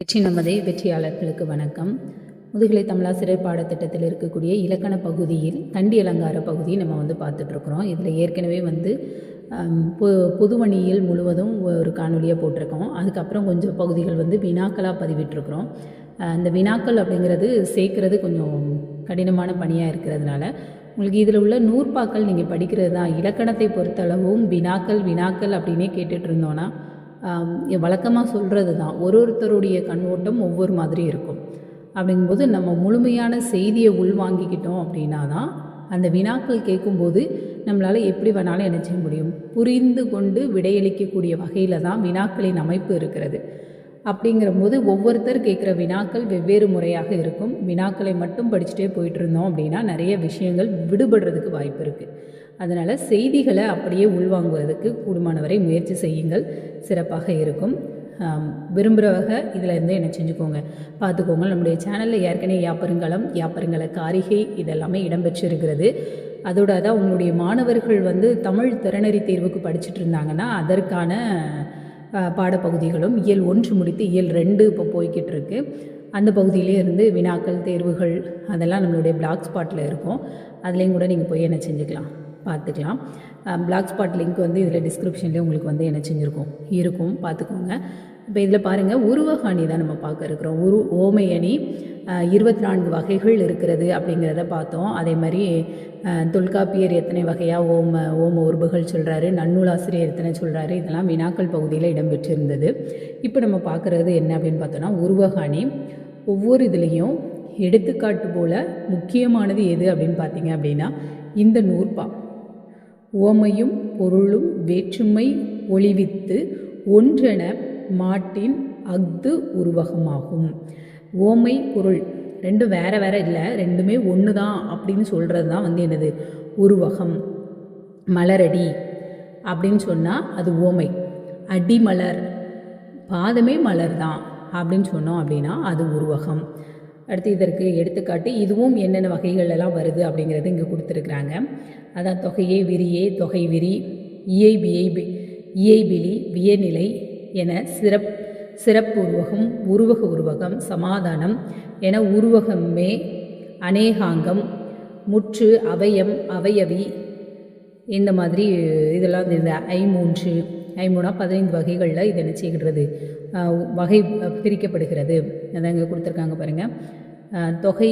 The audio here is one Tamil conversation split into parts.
வெற்றி நமதே வெற்றியாளர்களுக்கு வணக்கம். முதுகலை தமிழாசிரியர் பாடத்திட்டத்தில் இருக்கக்கூடிய இலக்கண பகுதியில் தண்டி அலங்கார பகுதியை நம்ம வந்து பார்த்துட்ருக்குறோம் இதில் ஏற்கனவே வந்து பொ பொதுவணியில் முழுவதும் ஒரு காணொலியாக போட்டிருக்கோம். அதுக்கப்புறம் கொஞ்சம் பகுதிகள் வந்து வினாக்களாக பதிவிட்டிருக்கிறோம் இந்த அந்த வினாக்கள் அப்படிங்கிறது சேர்க்கறது கொஞ்சம் கடினமான பணியாக இருக்கிறதுனால உங்களுக்கு இதில் உள்ள நூற்பாக்கள் நீங்கள் படிக்கிறது தான் இலக்கணத்தை பொறுத்தளவும் வினாக்கள் வினாக்கள் அப்படின்னே கேட்டுட்ருந்தோன்னா வழக்கமாக சொல்கிறது தான். ஒரு ஒருத்தருடைய கண்ணோட்டம் ஒவ்வொரு மாதிரி இருக்கும். அப்படிங்கும்போது நம்ம முழுமையான செய்தியை உள்வாங்கிக்கிட்டோம் அப்படின்னா தான் அந்த வினாக்கள் கேட்கும்போது நம்மளால் எப்படி வேணாலும் என்ன செய்ய முடியும்? புரிந்து கொண்டு விடையளிக்கக்கூடிய வகையில் தான் வினாக்களின் அமைப்பு இருக்கிறது. அப்படிங்கிறபோது ஒவ்வொருத்தர் கேட்குற வினாக்கள் வெவ்வேறு முறையாக இருக்கும். வினாக்களை மட்டும் படிச்சுட்டே போயிட்டு இருந்தோம் அப்படின்னா நிறைய விஷயங்கள் விடுபடுறதுக்கு வாய்ப்பு இருக்குது அதனால் செய்திகளை அப்படியே உள்வாங்குவதற்கு கூடுமானவரை முயற்சி செய்யுங்கள். சிறப்பாக இருக்கும். ஆம், விரும்புகிறவங்க இதில் இருந்து என்ன செஞ்சுக்கோங்க. பார்த்துக்கோங்க. நம்முடைய சேனலில் ஏற்கனவே யாப்பருங்கலம் யாப்பருங்கல காரிகை இதெல்லாமே இடம்பெற்றிருக்கிறது. அதோட தான் உங்களுடைய மாணவர்கள் வந்து தமிழ் திறனறி தேர்வுக்கு படிச்சுட்டு இருந்தாங்கன்னா அதற்கான பாடப்பகுதிகளும் இயல் ஒன்று முடித்து இயல் ரெண்டு இப்போ போய்கிட்டு இருக்கு அந்த பகுதியிலே இருந்து வினாக்கள் தேர்வுகள் அதெல்லாம் நம்மளுடைய பிளாக் ஸ்பாட்டில் இருக்கும். அதுலேயும் கூட நீங்கள் போய் என்ன செஞ்சுக்கலாம். பார்த்துக்கலாம். பிளாக் ஸ்பாட் லிங்க் வந்து இதில் டிஸ்கிரிப்ஷன்லேயே உங்களுக்கு வந்து என்ன செஞ்சுருக்கும்? இருக்கும். பார்த்துக்கோங்க. இப்போ இதில் பாருங்கள் உருவகாணி தான் நம்ம பார்க்க இருக்கிறோம். உரு ஓமை அணி இருபத்தி நான்கு வகைகள் இருக்கிறது அப்படிங்கிறத பார்த்தோம். அதே மாதிரி தொல்காப்பியர் எத்தனை வகையாக ஓம ஓம உருபுகள் சொல்கிறாரு நன்னூலாசிரியர் எத்தனை சொல்கிறாரு இதெல்லாம் வினாக்கள் பகுதியில் இடம்பெற்றிருந்தது. இப்போ நம்ம பார்க்குறது என்ன அப்படின்னு பார்த்தோன்னா உருவகாணி. ஒவ்வொரு இதுலேயும் எடுத்துக்காட்டு போல் முக்கியமானது எது அப்படின்னு பார்த்தீங்க அப்படின்னா இந்த நூற்பா. உவமையும் பொருளும் வேற்றுமை ஒளிவித்து ஒன்றென மாட்டின் அஃது உருவகமாகும். ஓமை பொருள் ரெண்டும் வேற வேற இல்லை ரெண்டுமே ஒன்று தான் அப்படின்னு சொல்கிறது தான் வந்து என்னது? உருவகம். மலரடி அப்படின்னு சொன்னால் அது ஓமை அடிமலர் பாதமே மலர் தான் அப்படின்னு சொன்னோம் அப்படின்னா அது உருவகம். அடுத்து இதற்கு எடுத்துக்காட்டு இதுவும் என்னென்ன வகைகள் எல்லாம் வருது அப்படிங்கிறது இங்கே கொடுத்துருக்குறாங்க. அதான் தொகையே விரியே தொகை விரி இயை வியை இயைபிலி வியநிலை என சிறப் சிறப்பு உருவகம் உருவக உருவகம் சமாதானம் என உருவகமே அநேகாங்கம் முற்று அவயம் அவயவி இந்த மாதிரி இதெல்லாம் இந்த ஐமூன்று ஐமூணா பதினைந்து வகைகளில் இது என்ன செய்கிறது வகை பிரிக்கப்படுகிறது. அதான் இங்கே கொடுத்துருக்காங்க பாருங்கள் தொகை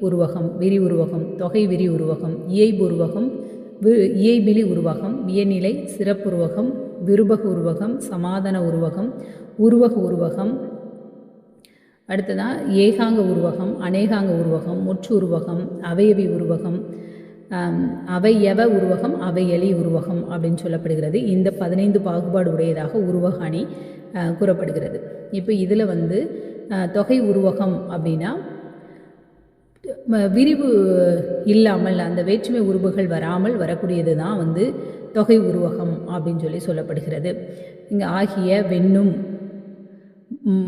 உருவகம் விரி உருவகம் தொகை விரி உருவகம் இயைபு உருவகம் வி- இயைபிலி உருவகம் வியநிலை சிறப்புருவகம் விருபக உருவகம் சமாதான உருவகம் உருவக உருவகம். அடுத்ததாக ஏகாங்க உருவகம் அநேகாங்க உருவகம் முற்று உருவகம் அவையவி உருவகம் அவையவ உருவகம் அவையலி உருவகம் அப்படின்னு சொல்லப்படுகிறது. இந்த பதினைந்து பாகுபாடு உடையதாக உருவக அணி கூறப்படுகிறது. இப்போ இதில் வந்து தொகை உருவகம் அப்படின்னா விரிவு இல்லாமல் அந்த வேற்றுமை உருவுகள் வராமல் வரக்கூடியது தான் வந்து தொகை உருவகம் அப்படின்னு சொல்லி சொல்லப்படுகிறது. இங்கே ஆகிய வெண்ணும்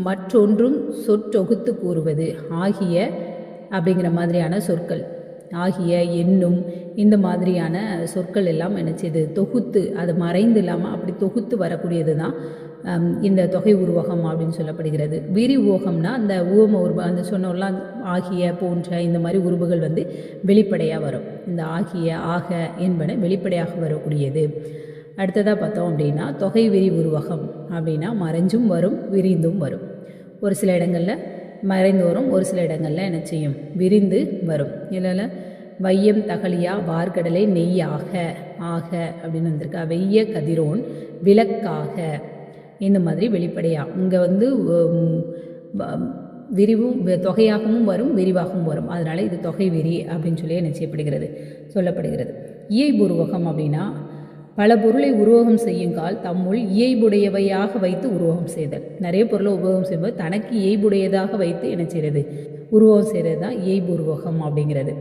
மற்றொன்றும் சொற்றொகுத்து கூறுவது. ஆகிய அப்படிங்கிற மாதிரியான சொற்கள். ஆகிய எண்ணும் இந்த மாதிரியான சொற்கள் எல்லாம் என்ன செய்யுது தொகுத்து அது மறைந்து இல்லாமல் அப்படி தொகுத்து வரக்கூடியது தான் இந்த தொகை உருவகம் அப்படின்னு சொல்லப்படுகிறது. விரி உவகம்னா அந்த உவம உருவ அந்த சொன்னோம்லாம் ஆகிய போன்ற இந்த மாதிரி உருவுகள் வந்து வெளிப்படையாக வரும். இந்த ஆகிய ஆக என்பன வெளிப்படையாக வரக்கூடியது. அடுத்ததாக பார்த்தோம் அப்படின்னா தொகை விரி உருவகம் அப்படின்னா மறைஞ்சும் வரும் விரிந்தும் வரும். ஒரு சில இடங்களில் மறைந்து வரும் ஒரு சில இடங்களில் என்ன செய்யும்? விரிந்து வரும். இதில் வையம் தகலியா வார்கடலை நெய் ஆக ஆக அப்படின்னு வந்திருக்கா. வெய்ய கதிரோன் விளக்காக. இந்த மாதிரி வெளிப்படையாக இங்கே வந்து விரிவும் தொகையாகவும் வரும் விரிவாகவும் வரும். அதனால் இது தொகை விரி அப்படின்னு சொல்லி என்ன செய்யப்படுகிறது சொல்லப்படுகிறது. இயைபுருவகம் அப்படின்னா பல பொருளை உருவகம் செய்யுங்கால் தம்முள் இயைபுடையவையாக வைத்து உருவகம் செய்தல். நிறைய பொருளை உருவகம் செய்யும்போது தனக்கு இயைபுடையதாக வைத்து என்ன செய்கிறது உருவகம் செய்கிறது தான் இயைபு உருவகம் அப்படிங்கிறது.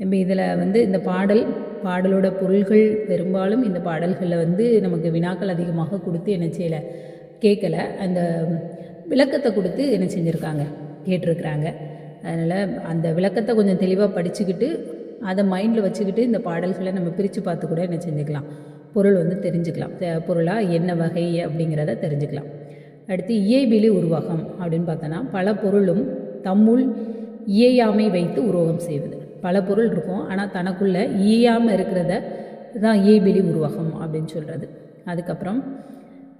நம்ம இதில் வந்து இந்த பாடல் பாடலோட பொருள்கள் பெரும்பாலும் இந்த பாடல்களில் வந்து நமக்கு வினாக்கள் அதிகமாக கொடுத்து என்ன செய்யலை கேட்கலை அந்த விளக்கத்தை கொடுத்து என்ன செஞ்சுருக்காங்க கேட்டிருக்கிறாங்க. அதனால் அந்த விளக்கத்தை கொஞ்சம் தெளிவாக படிச்சுக்கிட்டு அதை மைண்டில் வச்சுக்கிட்டு இந்த பாடல்களை நம்ம பிரித்து பார்த்து கூட என்ன செஞ்சுக்கலாம். பொருள் வந்து தெரிஞ்சுக்கலாம். பொருளாக என்ன வகை அப்படிங்கிறத தெரிஞ்சுக்கலாம். அடுத்து இயைபிலி உருவகம் அப்படின்னு பார்த்தோன்னா பல பொருளும் தம்முள் இயையாமை வைத்து உருவகம் செய்வது. பல பொருள் இருக்கும். ஆனால் தனக்குள்ளே ஈயாமல் இருக்கிறத தான் ஈபிலி உருவகம் அப்படின்னு சொல்கிறது அதுக்கப்புறம்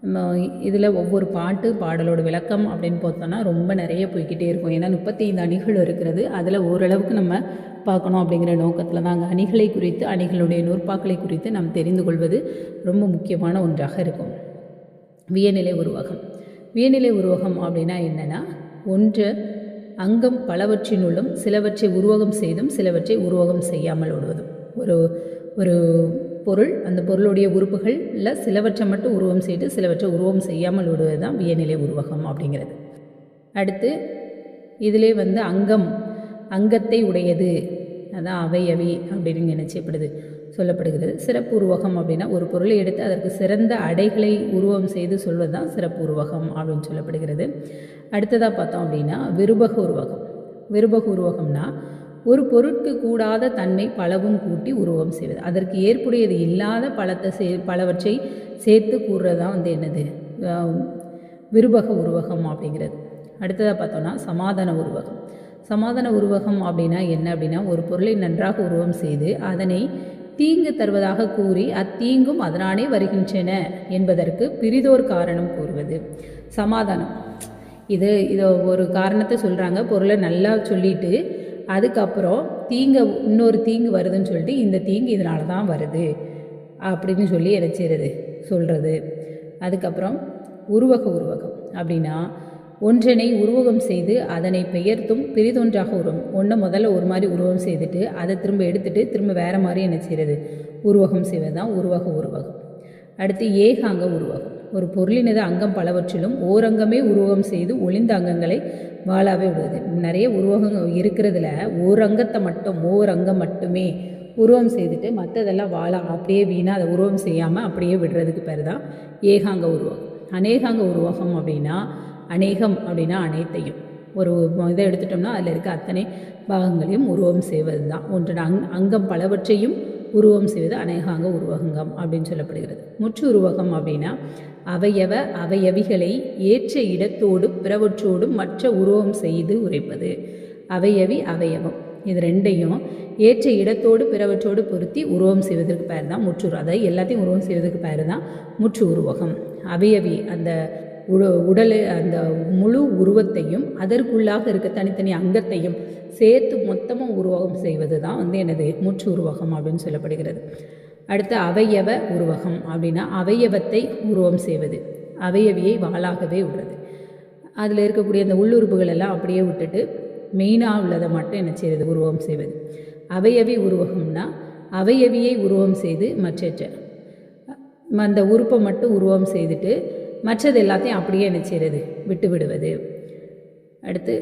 நம்ம இதில் ஒவ்வொரு பாட்டு பாடலோட விளக்கம் அப்படின்னு பார்த்தோன்னா ரொம்ப நிறைய போய்க்கிட்டே இருக்கும். ஏன்னா முப்பத்தி ஐந்து அணிகள் இருக்கிறது. அதில் ஓரளவுக்கு நம்ம பார்க்கணும் அப்படிங்கிற நோக்கத்தில் தான் அங்கே அணிகளை குறித்து அணிகளுடைய நூற்பாக்களை குறித்து நாம் தெரிந்து கொள்வது ரொம்ப முக்கியமான ஒன்றாக இருக்கும். வியநிலை உருவகம். வியநிலை உருவகம் அப்படின்னா என்னென்னா ஒன்று அங்கம் பலவற்றினுள்ளும் சிலவற்றை உருவகம் செய்தும் சிலவற்றை உருவகம் செய்யாமல் விடுவதும் ஒரு ஒரு பொருள் அந்த பொருளுடைய உறுப்புகளில் சிலவற்றை மட்டும் உருவம் செய்து சிலவற்றை உருவம் செய்யாமல் விடுவது தான் வியநிலை உருவகம் அப்படிங்கிறது. அடுத்து இதிலே வந்து அங்கம் அங்கத்தை உடையது. அதான் அவையவி அப்படின்னு நினைச்சப்படுது சொல்லப்படுகிறது. சிறப்பு உருவகம் அப்படின்னா ஒரு பொருளை எடுத்து அதற்கு சிறந்த அடைகளை உருவம் செய்து சொல்வது தான் சிறப்பு உருவகம் அப்படின்னு சொல்லப்படுகிறது. அடுத்ததாக பார்த்தோம் அப்படின்னா விருபக உருவகம். விருபக உருவகம்னா ஒரு பொருட்கு கூடாத தன்மை பலவும் கூட்டி உருவம் செய்வது. அதற்கு ஏற்புடையது இல்லாத பழத்தை சே பலவற்றை சேர்த்து கூறுறது தான் வந்து என்னது? விருபக உருவகம் அப்படிங்கிறது. அடுத்ததாக பார்த்தோன்னா சமாதான உருவகம். சமாதான உருவகம் அப்படின்னா என்ன அப்படின்னா ஒரு பொருளை நன்றாக உருவம் செய்து அதனை தீங்கு தருவதாக கூறி அத்தீங்கும் அதனானே வருகின்றன என்பதற்கு பிரிதோர் காரணம் கூறுவது. சமாதானம். இது இதை ஒரு காரணத்தை சொல்கிறாங்க பொருளை நல்லா சொல்லிட்டு அதுக்கப்புறம் தீங்க இன்னொரு தீங்கு வருதுன்னு சொல்லிட்டு இந்த தீங்கு இதனால தான் வருது அப்படின்னு சொல்லி என்ன செய்கிறது சொல்கிறது அதுக்கப்புறம் உருவக உருவகம் அப்படின்னா ஒன்றனை உருவகம் செய்து அதனை பெயர்த்தும் பிரிதொன்றாக உருவம். ஒன்றை முதல்ல ஒரு மாதிரி உருவம் செய்துட்டு அதை திரும்ப எடுத்துட்டு திரும்ப வேறு மாதிரி என்ன செய்கிறது உருவகம் செய்வது தான் உருவக உருவகம். அடுத்து ஏகாங்க உருவகம். ஒரு பொருளினது அங்கம் பலவற்றிலும் ஓரங்கமே உருவகம் செய்து ஒளிந்த அங்கங்களை வாழாவே விடுவது நிறைய உருவகம் இருக்கிறதுல ஓரங்கத்தை மட்டும் ஓரங்கம் மட்டுமே உருவம் செய்துட்டு மற்றதெல்லாம் வாழா அப்படியே வீணாக அதை உருவம் செய்யாமல் அப்படியே விடுறதுக்கு பேர் தான் ஏகாங்க உருவகம். அநேகாங்க உருவகம் அப்படின்னா அநேகம் அப்படின்னா அனைத்தையும். ஒரு இதை எடுத்துட்டோம்னா அதில் இருக்க அத்தனை பாகங்களையும் உருவம் செய்வது தான் ஒன்று அங் அங்கம் பலவற்றையும் உருவம் செய்வது அநேகாங்க உருவகங்கம் அப்படின்னு சொல்லப்படுகிறது. முற்று உருவகம் அப்படின்னா அவையவ அவையவிகளை ஏற்ற இடத்தோடு பிறவற்றோடும் மற்ற உருவம் செய்து உரைப்பது. அவையவி அவையவம். இது ரெண்டையும் ஏற்ற இடத்தோடு பிறவற்றோடு பொருத்தி உருவம் செய்வதற்கு பேர் தான் முற்று அதாவது எல்லாத்தையும் உருவம் செய்வதற்கு பேர் தான் முற்று உருவகம். அவையவி அந்த உடல் அந்த முழு உருவத்தையும் அதற்குள்ளாக இருக்க தனித்தனி அங்கத்தையும் சேர்த்து மொத்தமாக உருவகம் செய்வது தான் வந்து எனது முற்று உருவகம் அப்படின்னு சொல்லப்படுகிறது. அடுத்து அவையவ உருவகம் அப்படின்னா அவையவத்தை உருவம் செய்வது அவையவியை வாளாகவே விடுறது. அதில் இருக்கக்கூடிய அந்த உள்ளுறுப்புகள் எல்லாம் அப்படியே விட்டுட்டு மெயினாக உள்ளதை மட்டும் என்ன செய்வது உருவம் செய்வது. அவையவி உருவகம்னா அவையவியை உருவம் செய்து மற்ற அந்த உறுப்பை மட்டும் உருவம் செய்துட்டு மற்றது எல்லாத்தையும் அப்படியே என்ன செய்கிறது விட்டு விடுவது. அடுத்து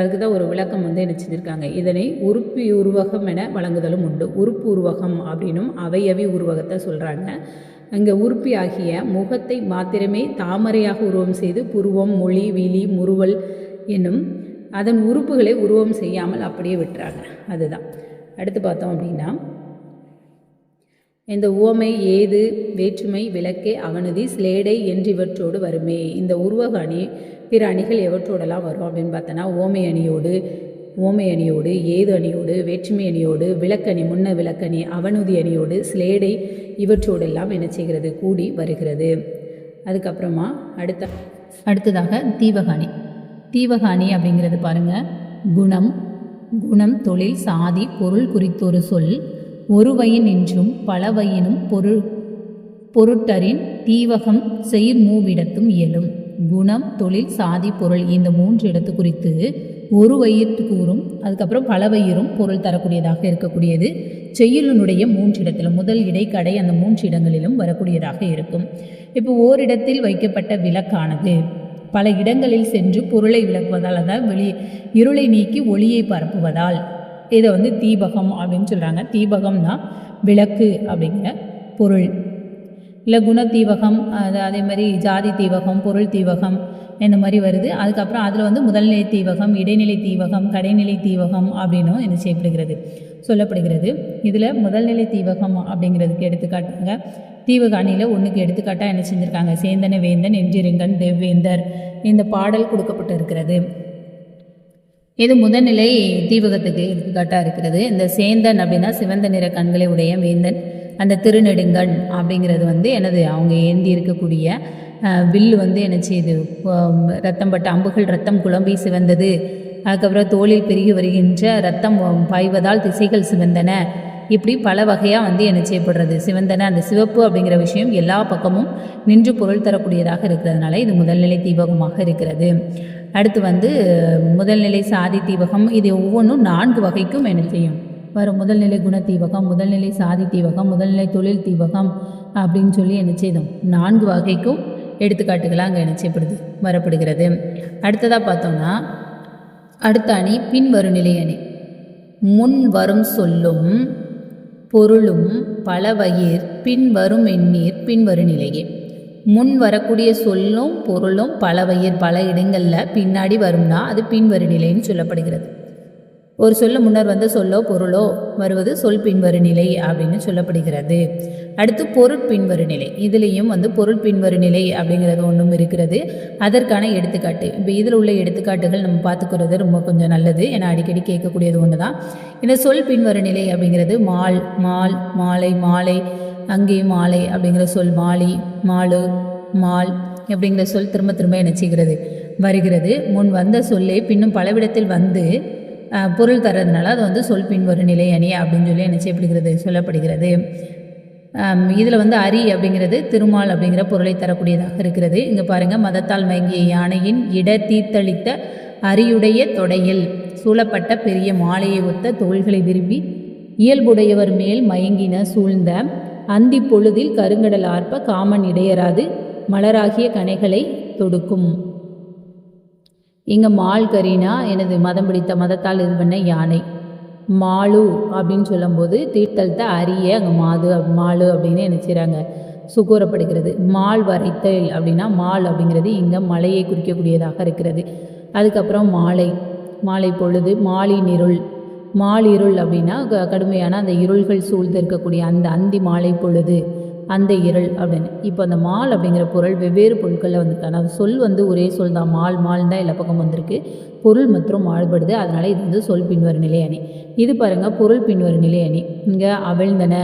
அதுக்கு தான் ஒரு விளக்கம் வந்து என்ன செஞ்சுருக்காங்க. இதனை உறுப்பி உருவகம் என வழங்குதலும் உண்டு. உறுப்பு உருவகம் அப்படின்னும் அவையவி உருவகத்தை சொல்கிறாங்க அங்கே உறுப்பி ஆகிய முகத்தை மாத்திரமே தாமரையாக உருவம் செய்து புருவம் மொழி விழி முறுவல் என்னும் அதன் உறுப்புகளை உருவம் செய்யாமல் அப்படியே விட்டுறாங்க. அதுதான். அடுத்து பார்த்தோம் அப்படின்னா இந்த உவமை ஏது? வேற்றுமை விளக்கே அவனதி ஸ்லேடை என்றிவற்றோடு வருமே. இந்த உருவக அணி பிற அணிகள் எவற்றோடெல்லாம் வரும் அப்படின்னு பார்த்தோன்னா ஓமை அணியோடு ஓமை அணியோடு ஏது அணியோடு வேற்றுமை அணியோடு விளக்கணி முன்ன விளக்கணி அவனுதி அணியோடு ஸ்லேடை இவற்றோடெல்லாம் என்ன செய்கிறது? கூடி வருகிறது. அதுக்கப்புறமா அடுத்த அடுத்ததாக தீவகாணி தீவகாணி அப்படிங்கிறது பாருங்க. குணம் குணம் தொழில் சாதி பொருள் குறித்தொரு சொல். ஒருவயின் என்றும் பலவயினும் பொருள் பொருட்டரின் தீவகம் செயிர் மூவிடத்தும் இயலும். குணம் தொழில் சாதி பொருள் இந்த மூன்று இடத்து குறித்து ஒரு வயிற்று கூறும் அதுக்கப்புறம் பல வயிறும் பொருள் தரக்கூடியதாக இருக்கக்கூடியது. செய்யுளினுடைய மூன்று இடத்திலும் முதல் இடைக்கடை அந்த மூன்று இடங்களிலும் வரக்கூடியதாக இருக்கும். இப்போ ஓரிடத்தில் வைக்கப்பட்ட விளக்கானது பல இடங்களில் சென்று பொருளை விளக்குவதால் அதாவது வெளி இருளை நீக்கி ஒளியை பரப்புவதால் இதை வந்து தீபகம் அப்படின்னு சொல்கிறாங்க தீபகம்னா விளக்கு அப்படிங்கிற பொருள். இல்லை குண தீவகம் அது அதே மாதிரி ஜாதி தீவகம் பொருள் தீவகம் இந்த மாதிரி வருது. அதுக்கப்புறம் அதில் வந்து முதல்நிலை தீவகம் இடைநிலை தீவகம் கடைநிலை தீவகம் அப்படின்னும் என்ன செய்யப்படுகிறது சொல்லப்படுகிறது. இதில் முதல்நிலை தீவகம் அப்படிங்கிறதுக்கு எடுத்துக்காட்டுங்க தீவகாணியில் ஒன்றுக்கு எடுத்துக்காட்டாக என்ன செஞ்சுருக்காங்க? சேந்தன வேந்தன் என்றிருங்கன் தெவ்வேந்தர் இந்த பாடல் கொடுக்கப்பட்டு இருக்கிறது இது முதல்நிலை தீவகத்துக்கு எடுத்துக்காட்டாக இருக்கிறது. இந்த சேந்தன் அப்படின்னா சிவந்த நிற கண்களை உடைய வேந்தன் அந்த திருநெடுங்கண் அப்படிங்கிறது வந்து எனது அவங்க ஏந்தி இருக்கக்கூடிய வில்லு வந்து என்ன செய்யுது ரத்தம் பட்ட அம்புகள் ரத்தம் குழம்பி சிவந்தது. அதுக்கப்புறம் தோளில் பெருகி வருகின்ற ரத்தம் பாய்வதால் திசைகள் சிவந்தன. இப்படி பல வகையாக வந்து என்ன செய்யப்படுறது சிவந்தன அந்த சிவப்பு அப்படிங்கிற விஷயம் எல்லா பக்கமும் நின்று பொருள் தரக்கூடியதாக இருக்கிறதுனால இது முதல்நிலை தீபகமாக இருக்கிறது. அடுத்து வந்து முதல்நிலை சாதி தீபகம் இது ஒவ்வொன்றும் நான்கு வகைக்கும் என்ன செய்யும். வரும் முதல்நிலை குண தீபகம் முதல்நிலை சாதி தீபகம் முதல்நிலை தொழில் தீபகம் அப்படின்னு சொல்லி என்ன செய்தோம் நான்கு வகைக்கும் எடுத்துக்காட்டுகளாக அங்கே என்ன செய்யப்படுது வரப்படுகிறது. அடுத்ததாக பார்த்தோம்னா அடுத்த அணி பின்வரும் நிலை அணி. முன் வரும் சொல்லும் பொருளும் பலவயிர் பின்வரும் எண்ணீர் பின்வரும் நிலையே. முன் வரக்கூடிய சொல்லும் பொருளும் பலவயிர் பல இடங்களில் பின்னாடி வரும்னா அது பின்வரும் நிலைன்னு சொல்லப்படுகிறது. ஒரு சொல்ல முன்னர் வந்த சொல்லோ பொருளோ வருவது சொல் பின்வரும் நிலை அப்படின்னு சொல்லப்படுகிறது. அடுத்து பொருள் பின்வரு நிலை. இதுலேயும் வந்து பொருள் பின்வரு நிலை அப்படிங்கிறது ஒன்றும் இருக்கிறது. அதற்கான எடுத்துக்காட்டு. இப்போ இதில் உள்ள எடுத்துக்காட்டுகள் நம்ம பார்த்துக்கிறது ரொம்ப கொஞ்சம் நல்லது. ஏன்னா அடிக்கடி கேட்கக்கூடியது ஒன்று தான் இந்த சொல் பின்வரு நிலை அப்படிங்கிறது மால் மால் மாலை மாலை அங்கே மாலை அப்படிங்கிற சொல் மாலி மாலு மால் அப்படிங்கிற சொல் திரும்ப திரும்ப என்ன செய்கிறது வருகிறது. முன் வந்த சொல்லே பின்னும் பலவிடத்தில் வந்து பொருள் தர்றதுனால அது வந்து சொல் பின்வரும் நிலை அணி அப்படின்னு சொல்லி என்ன செய்யப்படுகிறது சொல்லப்படுகிறது. இதில் வந்து அரி அப்படிங்கிறது திருமால் அப்படிங்கிற பொருளை தரக்கூடியதாக இருக்கிறது. இங்கே பாருங்கள் மதத்தால் மயங்கிய யானையின் இட தீர்த்தளித்த அரியுடைய தொடையில் சூழப்பட்ட பெரிய மாலையை ஒத்த தோள்களை விரும்பி இயல்புடையவர் மேல் மயங்கின சூழ்ந்த அந்தி பொழுதில் கருங்கடல் ஆர்ப்ப காமன் இடையராது மலராகிய கனைகளை தொடுக்கும். இங்கே மால் கரீனா எனது மதம் பிடித்த மதத்தால் இது பண்ண யானை. மாலு அப்படின்னு சொல்லும்போது தீர்த்தலத்தை அரிய அங்கே மாது அப்~ மாலு அப்படின்னு என்ன செய்கிறாங்க சுகூறப்படுகிறது மால் வரைத்தல் அப்படின்னா மால் அப்படிங்கிறது இங்கே மலையை குறிக்கக்கூடியதாக இருக்கிறது. அதுக்கப்புறம் மாலை மாலை பொழுது மாலின் இருள். மாலிருள் அப்படின்னா க- கடுமையான அந்த இருள்கள் சூழ்ந்து இருக்கக்கூடிய அந்த அந்தி மாலை பொழுது. அந்த இருள் அப்படின்னு. இப்போ அந்த மால் அப்படிங்கிற பொருள் வெவ்வேறு பொருட்களில் வந்திருக்கு ஆனால் சொல் வந்து ஒரே சொல் தான். மால் மால் தான் எல்லா பக்கம் வந்திருக்கு. பொருள் மற்றும் மாறுபடுது அதனால் இது வந்து சொல் பின்வரு நிலையணி இது பாருங்கள் பொருள் பின்வரு நிலையணி இங்கே அவிழ்ந்தன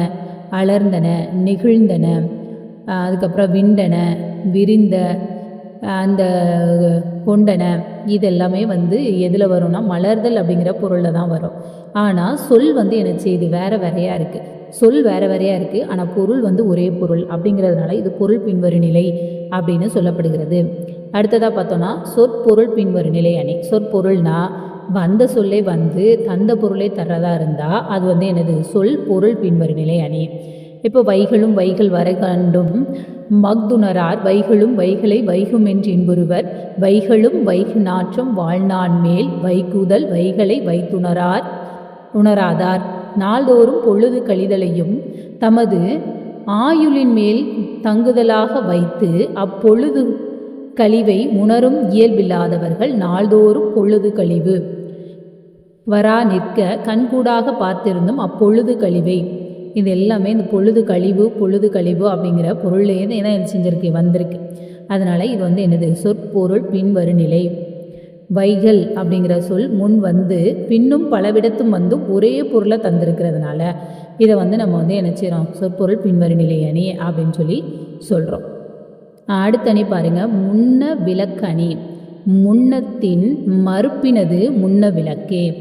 அலர்ந்தன நெகிழ்ந்தன அதுக்கப்புறம் விண்டன விரிந்த அந்த கொண்டன இதெல்லாமே வந்து எதில் வரும்னா மலர்தல் அப்படிங்கிற பொருளில் தான் வரும். ஆனால் சொல் வந்து என்ன செய்யுது வேறு வேறையாக இருக்குது சொல் வேறு வேறையாக இருக்குது ஆனால் பொருள் வந்து ஒரே பொருள் அப்படிங்கிறதுனால இது பொருள் பின்வரும் நிலை அப்படின்னு சொல்லப்படுகிறது. அடுத்ததாக பார்த்தோன்னா சொற்பொருள் பின்வரும் நிலை அணி. சொற்பொருள்னா வந்த சொல்லே வந்து தந்த பொருளை தர்றதா இருந்தால் அது வந்து எனது சொல் பொருள் பின்வரும் நிலை அணி. இப்போ வைகளும் வைகள் வர கண்டும் மக்துணரார் வைகளும் வைகளை வைகும் என்று இன்புறுவர். வைகளும் வைகு நாற்றம் வாழ்நாள் மேல் வைகுதல் வைகளை வைத்துணரார் உணராதார். நாள்தோறும் பொழுது கழிதலையும் தமது ஆயுளின் மேல் தங்குதலாக வைத்து அப்பொழுது கழிவை உணரும் இயல்பில்லாதவர்கள் நாள்தோறும் பொழுது கழிவு. வரா நிற்க கண்கூடாக பார்த்திருந்தும் அப்பொழுது கழிவை. இது எல்லாமே இந்த பொழுது கழிவு பொழுது கழிவு அப்படிங்கிற பொருள்லேருந்து என்ன செஞ்சிருக்கு வந்திருக்கு. அதனால் இது வந்து என்னது சொற்பொருள் பின்வரும் நிலை வைகள் அப்படிங்கிற சொல் முன் வந்து பின்னும் பலவிடத்தும் வந்து ஒரே பொருளை தந்திருக்கிறதுனால இதை வந்து நம்ம வந்து என்ன செய்கிறோம் சொற்பொருள் பின்வரு நிலை அணி அப்படின்னு சொல்லி சொல்கிறோம் அடுத்த அணி பாருங்கள் முன்ன விளக்கணி முன்னத்தின் மறுப்பினது முன்ன விளக்கே.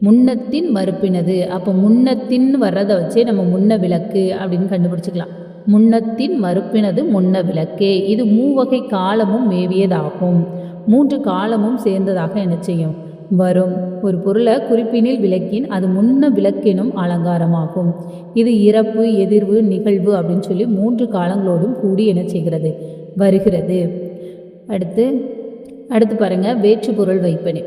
முன்னத்தின் மறுப்பினது. அப்போ முன்னத்தின் வர்றதை வச்சே நம்ம முன்ன விளக்கு அப்படின்னு கண்டுபிடிச்சிக்கலாம். முன்னத்தின் மறுப்பினது முன்ன விளக்கே. இது மூவகை காலமும் மேவியதாகும். மூன்று காலமும் சேர்ந்ததாக என்ன செய்யும். வரும் ஒரு பொருளை குறிப்பினில் விளக்கின் அது முன்ன விளக்கினும் அலங்காரமாகும். இது இறப்பு எதிர்வு நிகழ்வு அப்படின்னு சொல்லி மூன்று காலங்களோடும் கூடி என்ன செய்கிறது. வருகிறது. அடுத்து அடுத்து பாருங்கள் வேற்றுப்பொருள் வைப்பனி.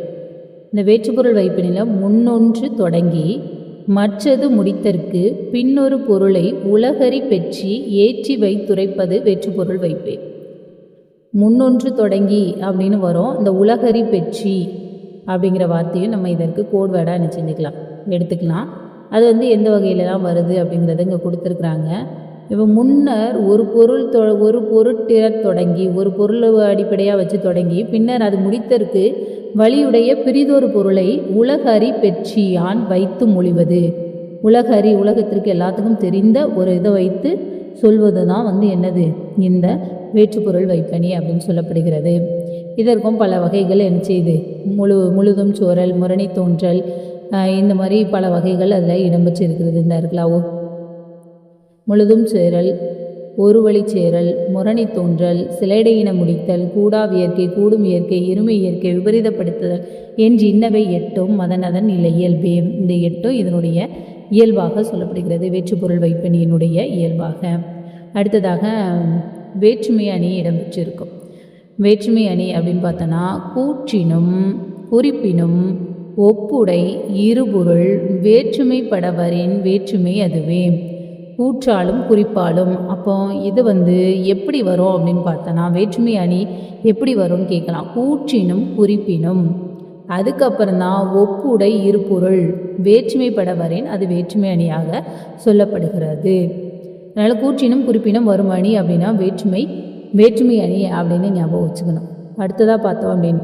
இந்த வேற்றுப்பொருள் வைப்பினில் முன்னொன்று தொடங்கி மற்றது முடித்தற்கு பின்னொரு பொருளை உலகறி பெற்றி ஏற்றி வைத்துரைப்பது வேற்றுப்பொருள் வைப்பேன் முன்னொன்று தொடங்கி அப்படின்னு வரும். இந்த உலகரி பெற்றி அப்படிங்கிற வார்த்தையும் நம்ம இதற்கு கோட் வேர்டாக என்ன செஞ்சுக்கலாம் எடுத்துக்கலாம். அது வந்து எந்த வகையிலலாம் வருது அப்படிங்கிறத இங்கே கொடுத்துருக்குறாங்க. இப்போ முன்னர் ஒரு பொருள் தொ ஒரு பொருட்டிறத் தொடங்கி ஒரு பொருளை அடிப்படையாக வச்சு தொடங்கி பின்னர் அது முடித்தற்கு வழியுடைய பிரிதொரு பொருளை உலகறி பெற்றியான் வைத்து மொழிவது. உலகறி உலகத்திற்கு எல்லாத்துக்கும் தெரிந்த ஒரு இதை வைத்து சொல்வது தான் வந்து என்னது? இந்த வேற்றுப்பொருள் வைப்பனி அப்படின்னு சொல்லப்படுகிறது. இதற்கும் பல வகைகள் என்ன செய்யுது முழு முழுதும் சோரல் முரணி தோன்றல் இந்த மாதிரி பல வகைகள் அதில் இடம்பெற்றிருக்கிறது. இந்த இருக்கலாவோ முழுதும் சேரல் ஒரு வழி சேரல் முரணி தோன்றல் சிலைடையின முடித்தல் கூடா இயற்கை கூடும் இயற்கை இருமை இயற்கை விபரீதப்படுத்துதல் என்று இன்னவை எட்டும் மதநதன் அதன் நிலை இயல்பே. இந்த எட்டும் இதனுடைய இயல்பாக சொல்லப்படுகிறது. வேற்றுப்பொருள் வைப்பணியினுடைய இயல்பாக. அடுத்ததாக வேற்றுமை அணி இடம்பெற்றிருக்கும். வேற்றுமை அணி அப்படின்னு பார்த்தோன்னா கூற்றினும் குறிப்பினும் ஒப்புடை இருபொருள் வேற்றுமை படவரின் வேற்றுமை அதுவே. கூற்றாலும் குறிப்பாலும். அப்போ இது வந்து எப்படி வரும் அப்படின்னு பார்த்தோன்னா வேற்றுமை அணி எப்படி வரும்னு கேட்கலாம். கூற்றினும் குறிப்பினும். அதுக்கப்புறம் தான் ஒப்புடை இருபொருள். வேற்றுமை படவரின் அது வேற்றுமை அணியாக சொல்லப்படுகிறது. அதனால் கூற்றினும் குறிப்பினும் வரும் அணி அப்படின்னா வேற்றுமை வேற்றுமை அணி அப்படின்னு ஞாபகம் வச்சுக்கணும். அடுத்ததாக பார்த்தோம் அப்படின்னு.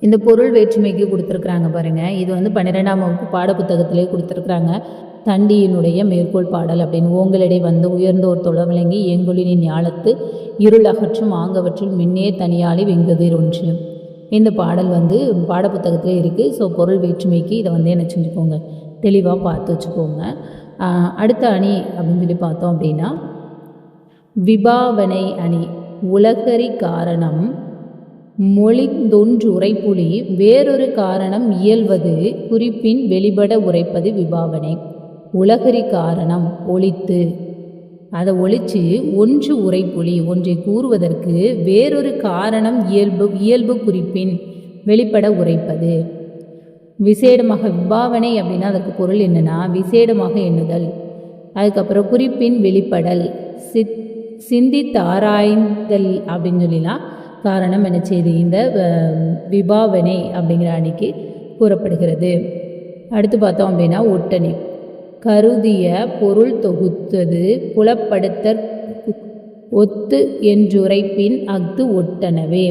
இந்த பொருள் வேற்றுமைக்கு கொடுத்துருக்குறாங்க பாருங்கள் இது வந்து பன்னிரெண்டாம் வகுப்பு பாடப்புத்தகத்திலே கொடுத்துருக்குறாங்க. தண்டியினுடைய மேற்கோள் பாடல் அப்படின்னு. ஓங்களிடை வந்து உயர்ந்தோர் தொழ விளங்கி எங்கொழினின் ஞாலத்து இருள் அகற்றும் ஆங்கவற்றில் மின்னே தனியாளி வெங்குதிர் ஒன்று. இந்த பாடல் வந்து பாடப்புத்தகத்திலே இருக்குது ஸோ பொருள் வேற்றுமைக்கு இதை வந்து என்ன செஞ்சுக்கோங்க? தெளிவாக பார்த்து வச்சுக்கோங்க. அடுத்த அணி அப்படின்னு சொல்லி பார்த்தோம் அப்படின்னா விபாவனை அணி உலகரி காரணம் மொழிந்தொன்று உரைப்புலி வேறொரு காரணம் இயல்வது குறிப்பின் வெளிப்பட உரைப்பது விபாவனை. உலகரி காரணம் ஒழித்து. அதை ஒழித்து ஒன்று உரைப்புலி ஒன்றை கூறுவதற்கு வேறொரு காரணம் இயல்பு இயல்பு குறிப்பின் வெளிப்பட உரைப்பது. விசேடமாக விபாவனை அப்படின்னா அதற்கு பொருள் என்னென்னா விசேடமாக எண்ணுதல். அதுக்கப்புறம் குறிப்பின் வெளிப்படல் சித் சிந்தித்தாராய்ந்தல் அப்படின்னு சொல்லிலாம் காரணம் என்ன செய்து இந்த விபாவனை அப்படிங்கிற அணிக்கு கூறப்படுகிறது. அடுத்து பார்த்தோம் அப்படின்னா ஒட்டணி கருதிய பொருள் தொகுத்தது புலப்படுத்தற் ஒத்து என்றுரைப்பின் அஃது ஒட்டனவே.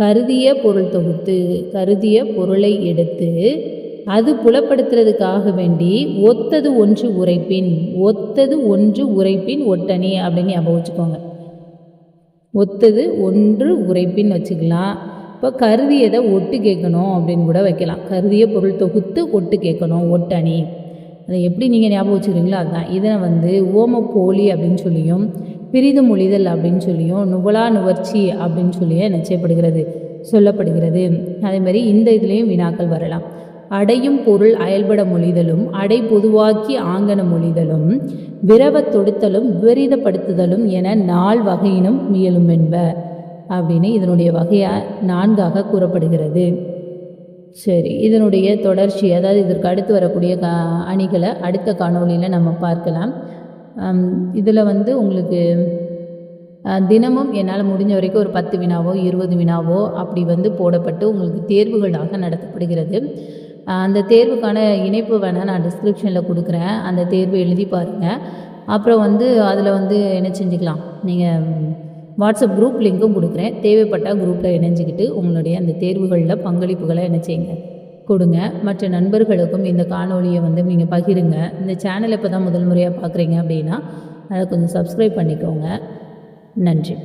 கருதிய பொருள் தொகுத்து கருதிய பொருளை எடுத்து அது புலப்படுத்துறதுக்காக வேண்டி ஒத்தது ஒன்று உரைப்பின் ஒத்தது ஒன்று உரைப்பின் ஒட்டணி அப்படின்னு ஞாபகம் வச்சுக்கோங்க. ஒத்தது ஒன்று உரைப்பின் வச்சுக்கலாம். இப்போ கருதியதை ஒட்டு கேட்கணும் அப்படின்னு கூட வைக்கலாம். கருதிய பொருள் தொகுத்து ஒட்டு கேட்கணும் ஒட்டணி அதை எப்படி நீங்கள் ஞாபகம் வச்சுக்கிறீங்களோ அதுதான். இதை வந்து ஓம போலி அப்படின்னு சொல்லியும் பிரிது மொழிதல் அப்படின்னு சொல்லியும் நுவலா நுவர்ச்சி அப்படின்னு சொல்லியும் நிச்சயப்படுகிறது சொல்லப்படுகிறது. அதேமாதிரி இந்த இதுலேயும் வினாக்கள் வரலாம். அடையும் பொருள் அயல்பட மொழிதலும் அடை பொதுவாக்கி ஆங்கன மொழிதலும் விரவத் தொடுத்தலும் விபரீதப்படுத்துதலும் என நால் வகையினும் முயலும் என்ப அப்படின்னு இதனுடைய வகையாக நான்காக கூறப்படுகிறது. சரி இதனுடைய தொடர்ச்சி அதாவது இதற்கு அடுத்து வரக்கூடிய கா அணிகளை அடுத்த காணொளியில் நம்ம பார்க்கலாம். இதில் வந்து உங்களுக்கு தினமும் என்னால் முடிஞ்ச வரைக்கும் ஒரு பத்து வினாவோ இருபது வினாவோ அப்படி வந்து போடப்பட்டு உங்களுக்கு தேர்வுகளாக நடத்தப்படுகிறது. அந்த தேர்வுக்கான இணைப்பு வேணால் நான் டிஸ்கிரிப்ஷனில் கொடுக்குறேன். அந்த தேர்வு எழுதி பாருங்கள் அப்புறம் வந்து அதில் வந்து என்ன செஞ்சுக்கலாம்? நீங்கள் வாட்ஸ்அப் குரூப் லிங்க்கும் கொடுக்குறேன். தேவைப்பட்டால் குரூப்பில் இணைஞ்சிக்கிட்டு உங்களுடைய அந்த தேர்வுகளில் பங்களிப்புகளை என்ன செய்யுங்க? கொடுங்க. மற்ற நண்பர்களுக்கும் இந்த காணொலியை வந்து நீங்கள் பகிருங்க. இந்த சேனலை இப்போ தான் முதல் முறையாக பார்க்குறீங்க அப்படின்னா அதை கொஞ்சம் சப்ஸ்கிரைப் பண்ணிக்கோங்க. நன்றி.